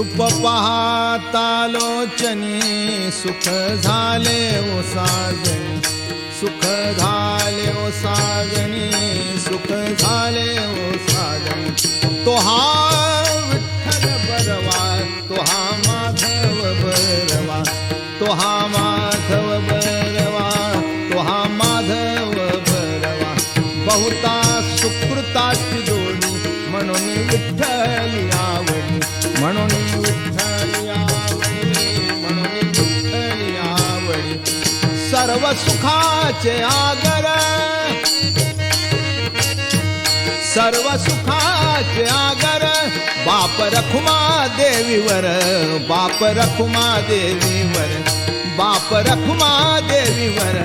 रूप पाहता सुख झाले ओ साजनी सुख झाले ओ साजनी सुख झाले ओ साजनी. तो हा विठ्ठल बरवा तो हा माधव बरवा तो हा माधव बरवा तो हा माधव बरवा. बहुता सुकृताची जोडी म्हणून विठ्ठल म्हणून आवडी सर्व सुखाचे आगर सर्व सुखाचे आगर बाप रखुमा देवीवर बाप रखुमा देवीवर बाप रखुमा देवीवर.